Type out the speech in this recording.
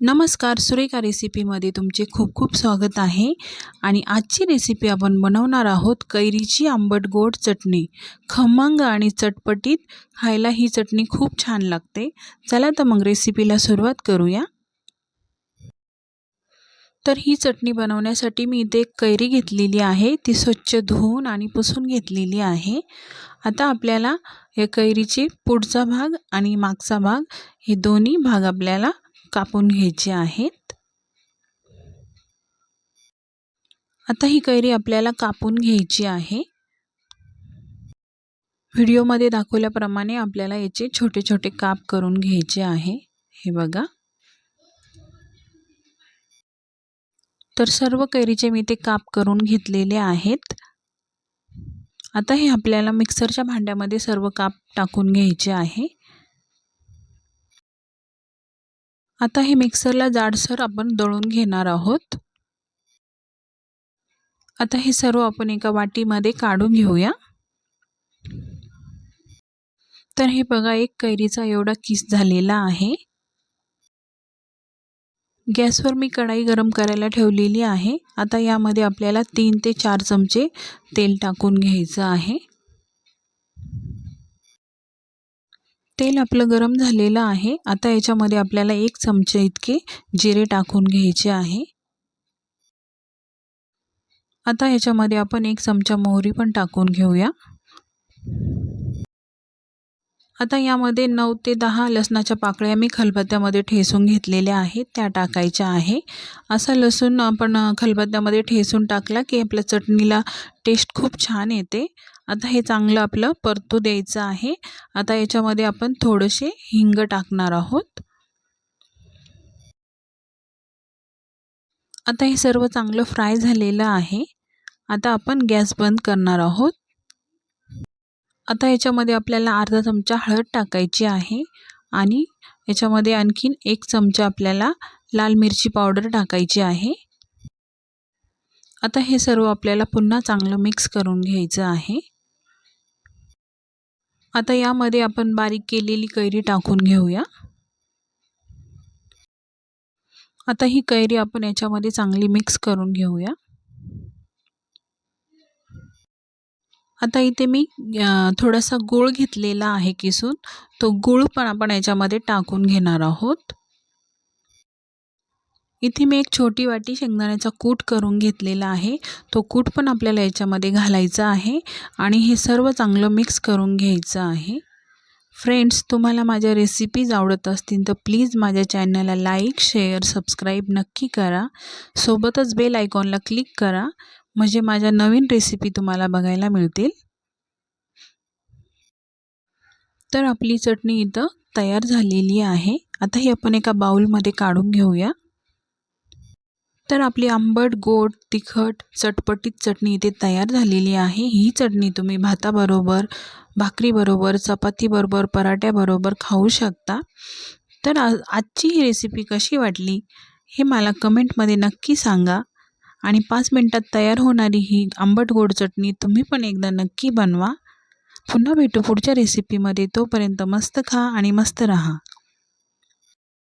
नमस्कार सुरेखा रेसिपीमध्ये तुमचे खूप खूप स्वागत आहे. आणि आजची रेसिपी आपण बनवणार आहोत कैरीची आंबट गोड चटणी. खमंग आणि चटपटीत खायला ही चटणी खूप छान लागते. चला तर मग रेसिपीला सुरुवात करूया. तर ही चटणी बनवण्यासाठी मी इथे एक कैरी घेतलेली आहे. ती स्वच्छ धुवून आणि पुसून घेतलेली आहे. आता आपल्याला या कैरीची पुढचा भाग आणि मागचा भाग हे दोन्ही भाग आपल्याला कापून घ्यायचे आहेत. आता ही कैरी आपल्याला कापून घ्यायची आहे. व्हिडिओमध्ये दाखवल्याप्रमाणे आपल्याला याचे छोटे छोटे काप करून घ्यायचे आहे. हे बघा. तर सर्व कैरीचे मी ते काप करून घेतलेले आहेत. आता हे आपल्याला मिक्सरच्या भांड्यामध्ये सर्व काप टाकून घ्यायचे आहे. आता हे मिक्सरला जाडसर आपण दळून घेणार आहोत. आता हे सर्व आपण एका वाटीमध्ये काढून घेऊया. तर हे बघा एक कैरीचा एवढा किस झालेला आहे. गॅसवर मी कढाई गरम करायला ठेवलेली आहे. आता यामध्ये आपल्याला तीन ते चार चमचे तेल टाकून घ्यायचं आहे. तेल आपलं गरम झालेलं आहे. आता याच्यामध्ये आपल्याला एक चमचे इतके जिरे टाकून घ्यायचे आहे. आता याच्यामध्ये आपण एक चमचा मोहरी पण टाकून घेऊया. आता यामध्ये नऊ ते दहा लसणाच्या पाकळ्या मी खलबत्त्यामध्ये ठेसून घेतलेल्या आहेत त्या टाकायच्या आहे. असा लसूण आपण खलबत्त्यामध्ये ठेसून टाकला की आपल्या चटणीला टेस्ट खूप छान येते. आता हे चांगलं आपलं परतू द्यायचं आहे. आता याच्यामध्ये आपण थोडेसे हिंग टाकणार आहोत. आता हे सर्व चांगलं फ्राय झालेलं आहे. आता आपण गॅस बंद करणार आहोत. आता याच्यामध्ये आपल्याला अर्धा चमचा हळद टाकायची आहे आणि याच्यामध्ये आणखीन एक चमचा आपल्याला लाल मिरची पावडर टाकायची आहे. आता हे सर्व आपल्याला पुन्हा चांगलं मिक्स करून घ्यायचं आहे. आता यामध्ये आपण बारीक केलेली कैरी टाकून घेऊया. आता ही कैरी आपण याच्यामध्ये चांगली मिक्स करून घेऊया. आता इथे मी थोडासा गूळ घेतलेला आहे किसून. तो गूळ पण आपण याच्यामध्ये टाकून घेणार आहोत. इथे मी एक छोटी वाटी शेंगदाण्याचा कूट करून घेतलेला आहे. तो कूट पण आपल्याला याच्यामध्ये घालायचा आहे आणि हे सर्व चांगलं मिक्स करून घ्यायचं आहे. फ्रेंड्स तुम्हाला माझ्या रेसिपीज आवडत असतील तर प्लीज माझ्या चॅनलला लाईक शेअर सबस्क्राईब नक्की करा. सोबतच बेल आयकॉनला क्लिक करा. म्हणजे माझ्या नवीन रेसिपी तुम्हाला बघायला मिळतील. तर आपली चटणी इथं तयार झालेली आहे. आता ही आपण एका बाउलमध्ये काढून घेऊया. तर आपली आंबट गोड तिखट चटपटीत चटणी इथे तयार झालेली आहे. ही चटणी तुम्ही भाताबरोबर भाकरीबरोबर चपातीबरोबर पराठ्याबरोबर खाऊ शकता. तर आजची ही रेसिपी कशी वाटली हे मला कमेंटमध्ये नक्की सांगा. आणि पाच मिनटात तयार होणारी ही आंबट गोड चटणी तुम्ही पण एकदा नक्की बनवा. पुन्हा भेटू पुढच्या रेसिपीमध्ये तोपर्यंत मस्त खा आणि मस्त रहा.